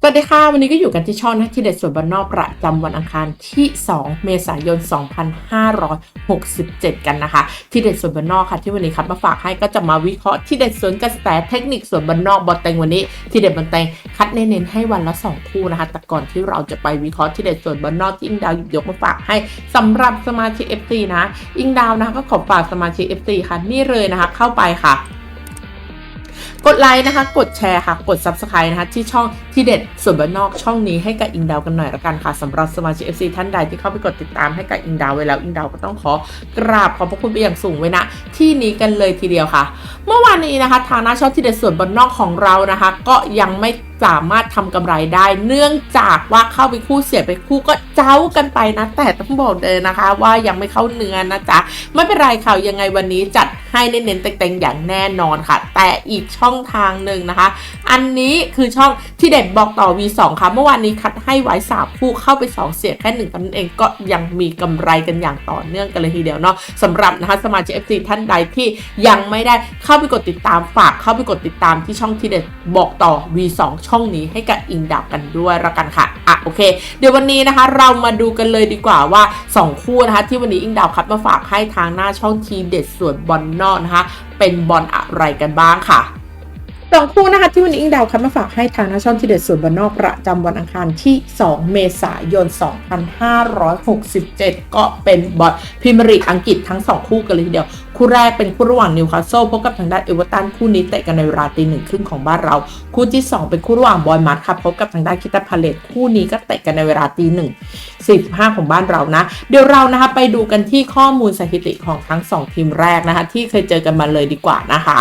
สวัสดีค่ะ วันนี้ก็อยู่กันที่ช่องนะที่เด็ดส่วนบ้านนอกประจำวันอังคารที่ 2 เมษายน 2567 กันนะคะ ที่เด็ดส่วนบ้านนอกค่ะที่วันนี้คัดมาฝากให้ก็จะมาวิเคราะห์ที่เด็ดส่วนกระแสเทคนิคส่วนบ้านนอกบอลเตงวันนี้ ที่เด็ดบอลเตงคัดเน้นๆให้วันละ 2 คู่นะคะ แต่ก่อนที่เราจะไปวิเคราะห์ที่เด็ดส่วนบ้านนอกที่อิงดาวหยิบยกมาฝากให้สำหรับสมาชิก FC นะ อิงดาวนะคะก็ขอฝากสมาชิก FC ค่ะนี่เลยนะคะเข้าไปค่ะ กดไลค์นะคะ กดแชร์ค่ะ กด Subscribe นะคะ ที่ช่องที่เด็ดส่วนบ้านนอกช่องนี้ให้กับอิงดาวกันหน่อยละกันค่ะสำหรับสมาชิก FC ท่านใดที่เข้าไปกดติดตามให้กับอิงดาวไว้แล้วอิงดาวก็ต้องขอกราบขอบพระคุณไปอย่างสูงไว้นะที่นี้กันเลยทีเดียวค่ะ เมื่อวานนี้นะคะ ทางหน้าช่องที่เด็ดส่วนบ้านนอกของเรานะคะ ก็ยังไม่สามารถทำกำไรได้ เนื่องจากว่าเข้าไปคู่เสียไปคู่ก็เจ้ากันไปนะ แต่ต้องบอกเลยนะคะ ว่ายังไม่เข้าเนื้อนะจ๊ะไม่เป็นไรค่ะยังไงวันนี้จัดให้เน้นๆเต็งๆอย่างแน่นอนค่ะ แต่อีกช่องทางหนึ่งนะคะ อันนี้คือช่องที่เด็ดบอกต่อ V2 ค่ะ เมื่อวานนี้คัดให้ไว้สาคู่เข้าไป 2 เสียแค่หนึ่งเท่านั้นเองก็ยังมีกำไรกันอย่างต่อเนื่องกันเลยทีเดียวเนาะสำหรับนะคะสมาชิก FC ท่านใดที่ยังไม่ได้เข้าไปกดติดตามฝากเข้าไปกดติดตามที่ช่องที่เด็ดบอกต่อ V2 ช่องนี้ให้กับอิงดับกันด้วยละกันค่ะอะโอเค เดี๋ยววันนี้นะคะ เรามาดูกันเลยดีกว่าว่า 2 คู่นะคะ ที่วันนี้อิงดาวคัดมาฝากให้ทางหน้าช่องทีเด็ดส่วนบอลนอกนะคะ เป็นบอลอะไรกันบ้างค่ะ สองคู่นะคะที่วันนี้อิงดาวคัดมาฝากให้ทางหน้าช่องที่เด็ดส่วนบนนอกประจำวันอังคารที่ 2 เมษายน 2567 ก็เป็นบอลพรีเมียร์ลีกอังกฤษทั้ง 2 คู่กันเลยทีเดียว คู่แรกเป็นคู่ระหว่างนิวคาสเซิลพบกับทางด้านเอเวอร์ตันคู่นี้เตะกันในเวลาตีหนึ่งครึ่งของบ้านเรา คู่ที่ 2 เป็นคู่ระหว่างบอยมัดค่ะพบกับทางด้านคิตาพาเลตคู่นี้ก็เตะกันในเวลาตีหนึ่ง45ของบ้านเรานะ เดี๋ยวเรานะคะไปดูกันที่ข้อมูลสถิติของทั้ง 2 ทีมแรกนะคะที่เคยเจอกันมาเลยดีกว่านะคะ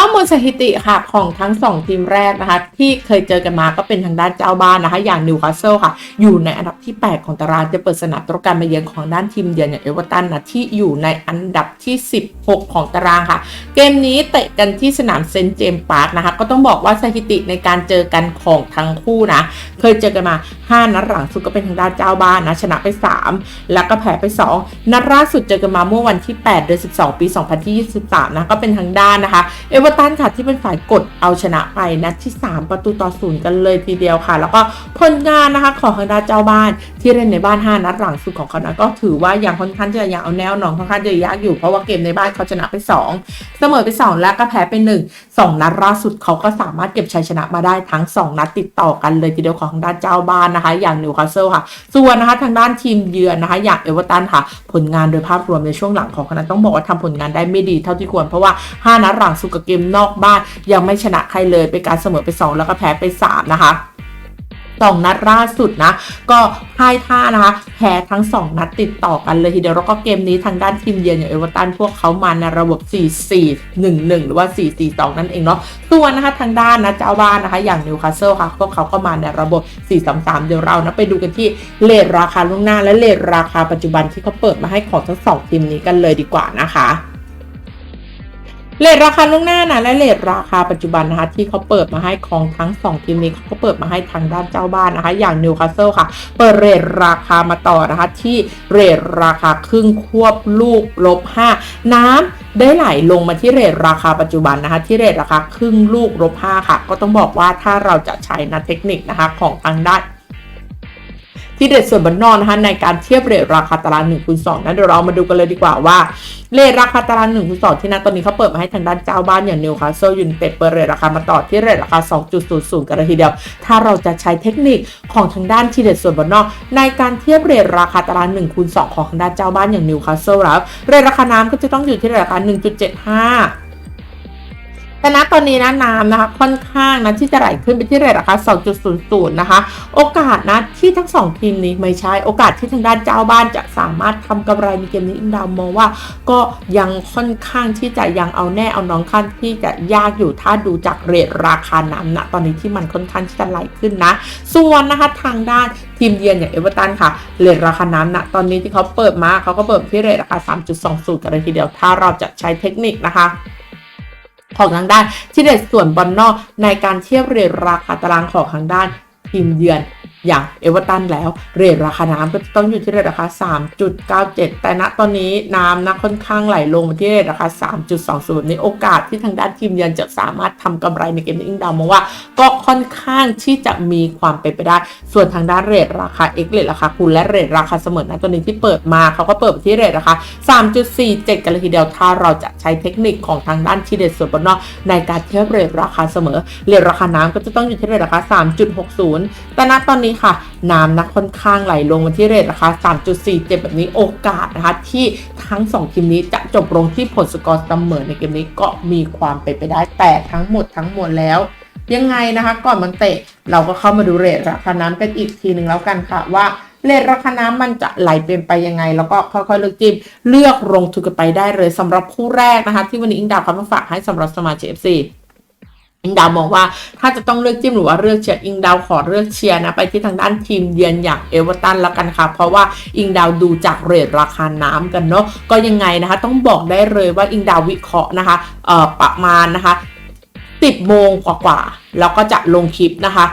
ข้อมูลสถิติค่ะของทั้ง 2 ทีมแรกนะคะ ที่เคยเจอกันมาก็เป็นทางด้านเจ้าบ้านนะคะ อย่างนิวคาสเซิลค่ะ อยู่ในอันดับที่ 8 ของตารางจะเปิดสนามตรการมาเยือนของด้านทีมเยือนอย่างเอเวอร์ตันนะที่อยู่ในอันดับที่ 16 ของตารางค่ะ เกมนี้เตะกันที่สนามเซนเจมส์พาร์คนะคะ ก็ต้องบอกว่าสถิติในการเจอกันของทั้งคู่นะ เคยเจอกันมา 5 นัดหลังสุดก็เป็นทางด้านเจ้าบ้านนะชนะไป 3 แล้วก็แพ้ไป 2 นัดล่าสุดเจอกันมาเมื่อวันที่ 8 เดือน 12 ปี 2023 นะก็เป็นทางด้านนะคะเอเวอร์ตันค่ะที่เป็นฝ่ายกดเอาชนะไปนัดที่ 3 ประตูต่อศูนย์กันเลยทีเดียวค่ะ แล้วก็ผลงานนะคะของทางด้านเจ้าบ้านที่เล่นในบ้าน 5 นัดหลังสุดของเขานะก็ถือว่ายังค่อนข้างจะยังเอาแนวหนองค่อนข้างจะยากอยู่เพราะว่าเกมในบ้านเขาชนะไป 2 เสมอไป 2 แล้วก็แพ้ไป 1 2 นัดล่าสุดเขาก็สามารถเก็บชัยชนะมาได้ทั้ง 2 นัดติดต่อกันเลยทีเดียวของทางด้านเจ้าบ้านนะคะ อย่างนิวคาสเซิลค่ะ ส่วนนะคะทางด้านทีมเยือนนะคะ อย่างเอเวอร์ตันค่ะ ผลงานโดยภาพรวมในช่วงหลังของคณะต้องบอกว่าทำผลงานได้ไม่ดีเท่าที่ควรเพราะว่า 5 นัดหลังสุดกับเกมนอกบ้านยังไม่ชนะใครเลยเป็นการเสมอไป 2 แล้วก็แพ้ไป 3 นะคะสองนัดล่าสุดนะ ก็พ่ายท่านะคะแพ้ทั้ง 2 นัดติดต่อกันเลยทีเดียวแล้วก็เกมนี้ทางด้านทีมเยือนอย่างเอเวอร์ตันพวกเขามาในระบบ 4-4-1-1 หรือว่า 4-4-2 นั่นเองเนาะส่วนนะคะทางด้านนะเจ้าบ้านนะคะ อย่างนิวคาสเซิลค่ะพวกเขาก็มาในระบบ 4-3-3 เดี๋ยวเรานะไปดูกันที่เลทราคาล่วงหน้าและเลทราคาปัจจุบันที่เขาเปิดมาให้ของทั้งสองทีมนี้กันเลยดีกว่านะคะ เลทราคาล่วงหน้านะและเลทราคาปัจจุบันนะคะที่เขาเปิดมาให้ของทั้ง 2 ทีมนี้เขาก็เปิดมาให้ทางด้านเจ้าบ้านนะคะ อย่างนิวคาสเซิลค่ะ เปิดเรทราคามาต่อนะคะ ที่เรทราคาครึ่งควบลูกลบ 5 น้ำได้ไหลลงมาที่เรทราคาปัจจุบันนะคะ ที่เรทราคาครึ่งลูกลบ 5 ค่ะ ก็ต้องบอกว่าถ้าเราจะใช้นะเทคนิคนะคะของทางด้าน ที่เด็ดส่วนบนนอกนะคะในการเทียบเรทราคาตาราง1คูณ2นั้นเดี๋ยวเรามาดูกันเลยดีกว่าว่าเรทราคาตาราง1คูณ2ที่นะตอนนี้เขาเปิดมาให้ทางด้านเจ้าบ้านอย่างนิวคาสเซิลยูนเต็ดเปิดเรทราคามาต่อที่เรทราคา 2.00 กันเลยทีเดียว ถ้าเราจะใช้เทคนิคของทางด้านที่เด็ดส่วนบนนอก ในการเทียบเรทราคาตาราง1คูณ2ของทางด้านเจ้าบ้านอย่างนิวคาสเซิลแล้วเรทราคาน้ำก็จะต้องอยู่ที่เรทราคา 1.75 แต่ณตอนนี้นะน้ำนะคะค่อนข้างนะที่จะไหลขึ้นไปที่เรทราคา 2.00 นะคะ โอกาสนะที่ทั้งสองทีมนี้ไม่ใช่โอกาสที่ทางด้านเจ้าบ้านจะสามารถทำกำไรในเกมนี้อิงดาวมองว่า ก็ยังค่อนข้างที่จะยังเอาแน่เอาน้องขั้นที่จะยากอยู่ถ้าดูจากเรทราคาน้ำนะตอนนี้ที่มันค่อนข้างที่จะไหลขึ้นนะ ส่วนนะคะทางด้านทีมเยือนอย่างเอเวอร์ตันค่ะเรทราคาน้ำนะตอนนี้ที่เขาเปิดมาเขาก็เปิดที่เรทราคา 3.20 กันเลยทีเดียวถ้าเราจะใช้เทคนิคนะคะ ของทางด้านที่เด็ดส่วนบอลนอกในการเทียบเรทราคาตารางของทางด้านทีมเยือน อย่างเอเวอร์ตันแล้ว เรทราคาน้ำก็ต้องอยู่ที่เรทราคา 3.97 แต่ณตอนนี้น้ำนะค่อนข้างไหลลงมาที่เรทราคา 3.20 ในโอกาสที่ทางด้านทีมเยือนจะสามารถทำกำไรในเกมนี้อิงดาวมองว่า ก็ค่อนข้างที่จะมีความเป็นไปได้ ส่วนทางด้านเรทราคา X เรทราคาคูณและเรทราคาเสมอนะตัวนี้ที่เปิดมาเขาก็เปิดที่เรทราคา 3.47 กันเลยทีเดียวถ้าเราจะใช้เทคนิคของทางด้านทีเด็ดส่วนบนนอกในการเทียบเรทราคาเสมอเรทราคาน้ำก็จะต้องอยู่ที่เรทราคา 3.60 แต่ณตอนนี้ค่ะ น้ำนะค่อนข้างไหลลงมาที่เรทราคา 3.47 แบบนี้โอกาสนะคะ ที่ทั้ง 2 ทีมนี้จะจบลงที่ผลสกอร์เสมอในเกมนี้ก็มีความเป็นไปได้แต่ทั้งหมดทั้งมวลแล้วยังไงนะคะ ก่อนมันเตะเราก็เข้ามาดูเรทราคาน้ำกันอีกทีหนึ่งแล้วกันค่ะว่าเรทราคาน้ำมันจะไหลเป็นไปยังไง แล้วก็ค่อยๆเลือกจิ้มเลือกลงทุนกันไปได้เลยสำหรับคู่แรกนะคะ ที่วันนี้อิงดาวเขามาฝากให้สำหรับสมาชิก FC อิงดาวมองว่าถ้าจะต้องเลือกจิ้มหรือว่าเลือกเชียร์อิงดาวขอเลือกเชียร์นะไปที่ทางด้านทีมเยือนอย่างเอเวอร์ตันแล้วกันค่ะ เพราะว่าอิงดาวดูจากเรทราคาน้ำกันเนาะก็ยังไงนะคะ ต้องบอกได้เลยว่าอิงดาววิเคราะห์นะคะเอ่อประมาณนะคะ10โมงกว่าๆแล้วก็จะลงคลิปนะคะ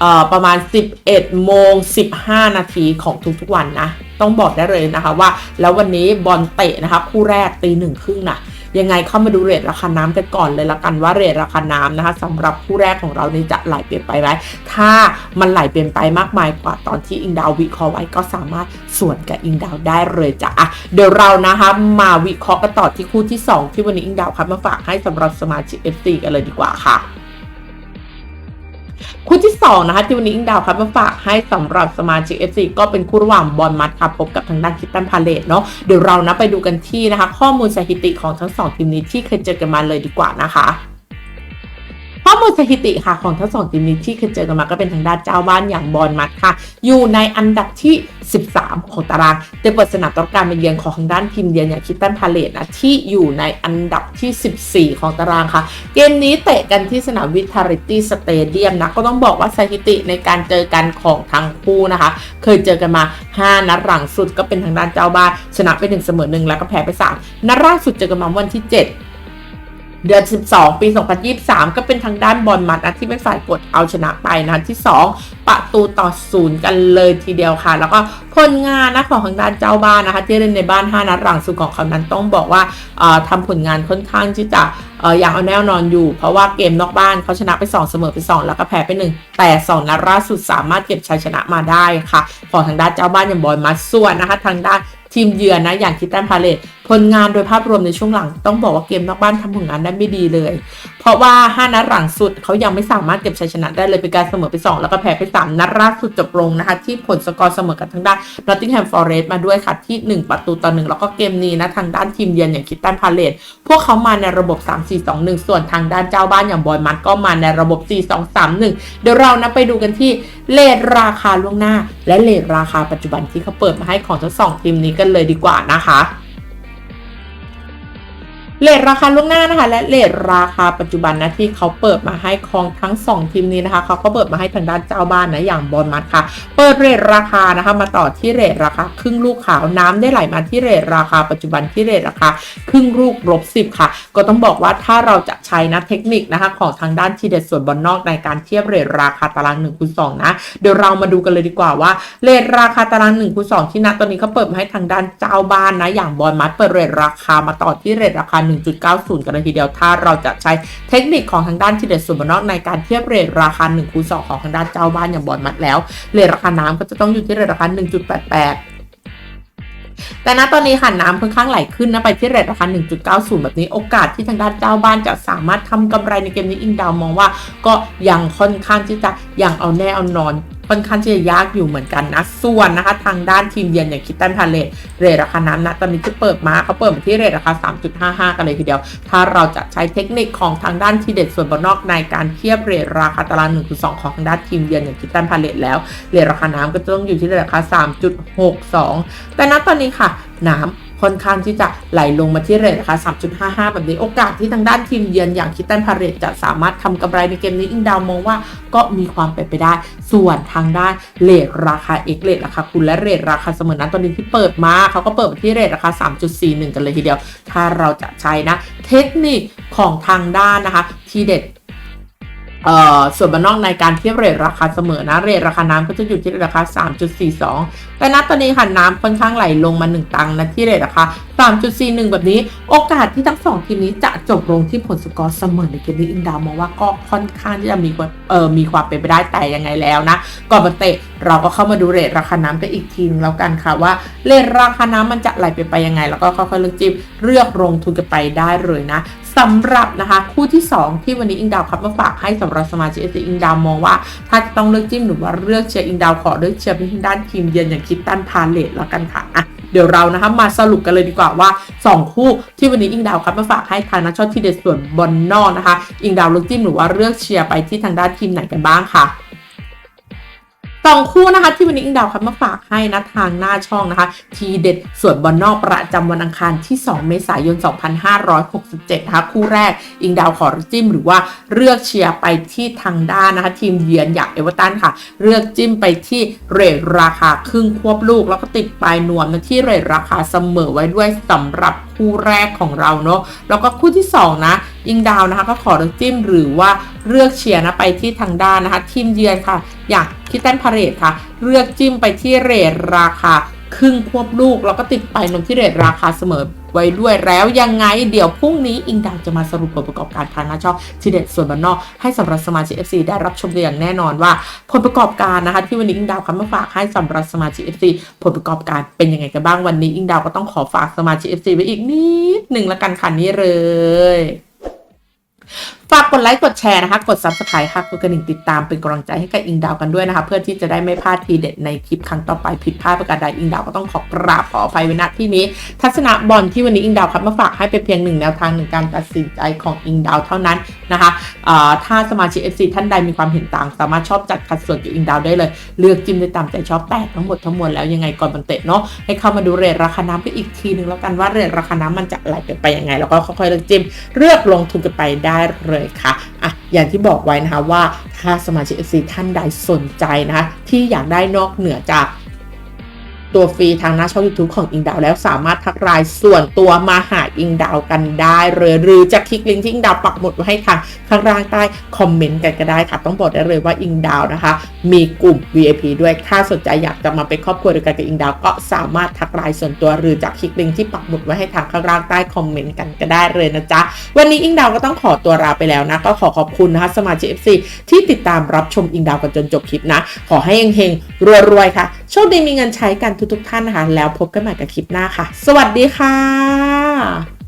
เอ่อประมาณ 11 โมง 15 นาทีของทุกๆวันนะ ต้องบอกได้เลยนะคะว่า แล้ววันนี้บอลเตะนะคะ คู่แรกตีหนึ่งครึ่งนะ ยังไงเข้ามาดูเรทราคาน้ำกันก่อนเลยละกันว่าเรทราคาน้ำนะคะสำหรับคู่แรกของเรานี่จะไหลเปลี่ยนไปไหมถ้ามันไหลเปลี่ยนไปมากมายกว่าตอนที่อิงดาววิเคราะห์ไว้ก็สามารถส่วนกับอิงดาวได้เลยจ้ะอะเดี๋ยวเรานะคะมาวิเคราะห์กันต่อที่คู่ที่ 2 ที่วันนี้อิงดาวคับมาฝากให้สำหรับสมาชิก FC กันเลยดีกว่าค่ะ คู่ที่2นะคะที่วันนี้อิงดาวครับมาฝากให้สำหรับสมาชิก FC ก็เป็นคู่ระหว่างบอลมัดครับพบกับทางด้านคิตตันพาเลตเนาะเดี๋ยวเรานะไปดูกันที่นะคะ ข้อมูลสถิติของทั้งสองทีมนี้ที่เคยเจอกันมาเลยดีกว่านะคะข้อมูลสถิติค่ะของทั้งสองทีมนี้ที่เคยเจอกันมาก็เป็นทางด้านเจ้าบ้านอย่างบอลมัดค่ะ อยู่ในอันดับที่ 13 ของตารางแต่เปิดสนามต่อการมาเยือนของทางด้านทีมเยือนอย่างคิตตันพาเลตนะที่อยู่ในอันดับที่ 14 ของตารางค่ะ เกมนี้เตะกันที่สนามวิทาริตี้สเตเดียมนะก็ต้องบอกว่าสถิติในการเจอกันของทั้งคู่นะคะ เคยเจอกันมา 5 นัดหลังสุดก็เป็นทางด้านเจ้าบ้านชนะไป1เสมอ1แล้วก็แพ้ไป3นัดล่าสุดเจอกันมาวันที่ 7 เดือน 12 ปี 2023 ก็เป็นทางด้านบอลมัดนะที่เป็นฝ่ายกดเอาชนะไปนะที่ 2 ประตูต่อศูนย์กันเลยทีเดียวค่ะ แล้วก็ผลงานนะของทางด้านเจ้าบ้านนะคะที่เล่นในบ้าน 5 นัดหลังสุดของเขานั้นต้องบอกว่าเอ่อทำผลงานค่อนข้างที่จะอออย่างเอาแน่นอนอยู่ เพราะว่าเกมนอกบ้านเขาชนะไป 2 เสมอไป 2 แล้วก็แพ้ไป 1 แต่ 2 นัดล่าสุดสามารถเก็บชัยชนะมาได้ค่ะ ของทางด้านเจ้าบ้านอย่างบอลมัดส่วนนะคะทางด้านทีมเยือนนะอย่างคิตตันพาเลต ผลงานโดยภาพรวมในช่วงหลัง ต้องบอกว่าเกมนอกบ้านทำผลงานได้ไม่ดีเลย เพราะว่า 5 นัดหลังสุดเขายังไม่สามารถเก็บชัยชนะได้เลยเป็นการเสมอไป 2 แล้วก็แพ้ไป 3 นัดล่าสุดจบลงนะคะ ที่ผลสกอร์เสมอกับทางด้าน Nottingham Forest มาด้วยค่ะ ที่ 1 ประตูต่อ 1 แล้วก็เกมนี้นะทางด้านทีมเยือนอย่างคิตตันพาเลตพวกเขามาในระบบ 3-4-2-1 ส่วนทางด้านเจ้าบ้านอย่างบอยมัดก็มาในระบบ 4-2-3-1 เดี๋ยวเรานะไปดูกันที่เลทราคาล่วงหน้า และเลทราคาปัจจุบันที่เขาเปิดมาให้ของทั้งสองทีมนี้กันเลยดีกว่านะคะ เลทราคาล่วงหน้านะคะ และเลทราคาปัจจุบันนะที่เขาเปิดมาให้ของทั้ง 2 ทีมนี้นะคะเขาก็เปิดมาให้ทางด้านเจ้าบ้านนะอย่างบอลมัดค่ะ เปิดเรทราคานะคะมาต่อที่เรทราคาครึ่งลูกขาวน้ำได้ไหลมาที่เรทราคาปัจจุบันที่เรทราคาครึ่งลูกลบสิบค่ะ ก็ต้องบอกว่าถ้าเราจะใช้นะเทคนิคนะคะของทางด้านทีเด็ดส่วนบอลนอกในการเทียบเรทราคาตาราง1คูณ2นะเดี๋ยวเรามาดูกันเลยดีกว่าว่าเรทราคาตาราง1คูณ2ที่ณตอนนี้เขาเปิดมาให้ทางด้านเจ้าบ้านนะอย่างบอลมัดเปิดเรทราคามาต่อที่เรทราคา1.90 กันเลยทีเดียวถ้าเราจะใช้เทคนิคของทางด้านทีเด็ดส่วนบอลนอกในการเทียบเรทราคา1คูณ2ของทางด้านเจ้าบ้านอย่างบอลมัดแล้วเรทราคาน้ำก็จะต้องอยู่ที่เรทราคา 1.88แต่ณตอนนี้ค่ะน้ำค่อนข้างไหลขึ้นนะไปที่เรทราคา 1.90 แบบนี้โอกาสที่ทางด้านเจ้าบ้านจะสามารถทำกำไรในเกมนี้อิงดาวมองว่าก็ยังค่อนข้างที่จะยังเอาแน่เอานอน ค่อนข้างที่จะยากอยู่เหมือนกันนะส่วนนะคะ ทางด้านทีมเยือนอย่างคิตตันพาเลตเรทราคาน้ำนะตอนนี้ที่เปิดมาเขาเปิดมาที่เรทราคา 3.55 กันเลยทีเดียว ถ้าเราจะใช้เทคนิคของทางด้านทีเด็ดส่วนบนนอกในการเทียบเรทราคาตาราง1.2 ของทางด้านทีมเยือนอย่างคิตตันพาเลตแล้วเรทราคาน้ำก็จะต้องอยู่ที่เรทราคา 3.62 แต่ณตอนนี้ค่ะ น้ำ ค่อนข้างที่จะไหลลงมาที่เรทราคา3.55 แบบนี้โอกาสที่ทางด้านทีมเยือนอย่างคิตตันพาเรตจะสามารถทำกำไรในเกมนี้อิงดาวมองว่าก็มีความเป็นไปได้ ส่วนทางด้านเลทราคา X เลทราคาคุณและเรทราคาเสมอนั้นตอนนี้ที่เปิดมาเขาก็เปิดที่เรทราคา 3.41 กันเลยทีเดียว ถ้าเราจะใช้นะ เทคนิคของทางด้านนะคะ ทีเด็ด เอ่อส่วนบ้านนอกในการเทียบเรทราคาเสมอนะ เรทราคาน้ำก็จะอยู่ที่ราคา 3.42 แต่ณตอนนี้ค่ะน้ำค่อนข้างไหลลงมา 1 ตังค์นะที่เรทราคา 3.41 แบบนี้ โอกาสที่ทั้งสองทีมนี้จะจบลงที่ผลสกอร์เสมอในเกมนี้อิงดาวมองว่าก็ค่อนข้างที่จะมีเอ่อมีความเป็นไปได้แต่ยังไงแล้วนะ ก่อนมาเตะเราก็เข้ามาดูเรทราคาน้ำกันอีกทีนึงแล้วกันค่ะว่าเรทราคาน้ำมันจะไหลไปไปยังไง แล้วก็ค่อยๆเลือกจิ้มเลือกลงทุนกันไปได้เลยนะ สำหรับนะคะคู่ที่ 2 ที่วันนี้อิงดาวคับมาฝากให้สำหรับสมาชิกเอสอิงดาวมองว่า ถ้าจะต้องเลือกจิ้มหรือว่าเลือกเชียร์อิงดาวขอเลือกเชียร์ไปทางด้านทีมเยือนอย่างคิดตันพาเลตแล้วกันค่ะอะเดี๋ยวเรานะคะมาสรุปกันเลยดีกว่าว่า 2 คู่ที่วันนี้อิงดาวครับมาฝากให้ทางนักชอบที่เด็ดส่วนบอลนอกนะคะ อิงดาวเลือกจิ้มหรือว่าเลือกเชียร์ไปที่ทางด้านทีมไหนกันบ้างค่ะ สองคู่นะคะที่วันนี้อิงดาวคับมาฝากให้นะทางหน้าช่องนะคะ ทีเด็ดส่วนบอลนอกประจำวันอังคารที่ 2 เมษายน 2567นะคะคู่แรกอิงดาวขอจิ้มหรือว่าเลือกเชียร์ไปที่ทางด้านนะคะ ทีมเยือนอย่างเอเวอร์ตันค่ะ เลือกจิ้มไปที่เรทราคาครึ่งควบลูก แล้วก็ติดปลายนวมนะที่เรทราคาเสมอไว้ด้วยสำหรับ คู่แรกของเราเนาะแล้วก็คู่ที่ 2 นะอิงดาวนะคะ ก็ขอเลือกจิ้มหรือว่าเลือกเชียร์นะไปที่ทางด้านนะคะทีมเยือนค่ะ อย่างคิดแตนพาเรตค่ะ เลือกจิ้มไปที่เรทราคาครึ่งควบลูก แล้วก็ติดไปนมที่เรทราคาเสมอ ไว้ด้วยแล้วยังไงเดี๋ยวพรุ่งนี้อิงดาวจะมาสรุปผลประกอบการทางหน้าช่องทีเด็ดส่วนบ้านนอกให้สำหรับสมาชิก FC ได้รับชมกันอย่างแน่นอนว่า ผลประกอบการนะคะที่วันนี้อิงดาวคำมาฝากให้สำหรับสมาชิก FC ผลประกอบการเป็นยังไงกันบ้างวันนี้อิงดาวก็ต้องขอฝากสมาชิก FC ไว้อีกนิดหนึ่งละกันค่ะนี้เลย ฝากกดไลค์กดแชร์นะคะ กด subscribe ค่ะกดกระดิ่งติดตามเป็นกำลังใจให้กับอิงดาวกันด้วยนะคะ เพื่อที่จะได้ไม่พลาดทีเด็ดในคลิปครั้งต่อไปผิดพลาดประการใดอิงดาวก็ต้องขอกราบขออภัยไว้ณที่นี้ ทัศนะบอลที่วันนี้อิงดาวครับมาฝากให้เป็นเพียงหนึ่งแนวทางหนึ่งการตัดสินใจของอิงดาวเท่านั้นนะคะถ้าสมาชิก FC ท่านใดมีความเห็นต่าง สามารถชอบจัดขัดส่วนกับอิงดาวได้เลย เลือกจิ้มได้ตามใจชอบแต่ทั้งหมดทั้งมวลแล้วยังไงก่อนบันเตะเนาะให้เข้ามาดูเรทราคาน้ำกันอีกทีหนึ่งแล้วกันว่าเรทราคาน้ำมันจะไหลไปยังไง แล้วก็ค่อยๆเลือกจิ้มเลือกลงทุนกันไปได้เลยค่ะอะอย่างที่บอกไว้นะคะว่าถ้าสมาชิก FC ท่านใดสนใจนะคะที่อยากได้นอกเหนือจาก ตัวฟรีทางหน้าช่อง YouTube ของอิงดาวแล้วสามารถทักรายส่วนตัวมาหาอิงดาวกันได้เลยหรือจะคลิกลิงก์ที่อิงดาวปักหมุดไว้ให้ทางข้างล่างใต้คอมเมนต์กันก็ได้ค่ะ ต้องบอกได้เลยว่าอิงดาวนะคะ มีกลุ่ม VIP ด้วยถ้าสนใจอยากจะมาเป็นครอบครัวเดียวกันกับอิงดาวก็สามารถทักรายส่วนตัวหรือจะคลิกลิงก์ที่ปักหมุดไว้ให้ทางข้างล่างใต้คอมเมนต์กันก็ได้เลยนะจ๊ะวันนี้อิงดาวก็ต้องขอตัวลาไปแล้วนะก็ขอขอบคุณนะคะสมาชิก FC ที่ติดตามรับชมอิงดาวกันจนจบคลิปนะ ขอให้เฮงๆรวยๆค่ะ โชคดีมีเงินใช้กันทุกๆท่านนะคะ แล้วพบกันใหม่กับคลิปหน้าค่ะ สวัสดีค่ะ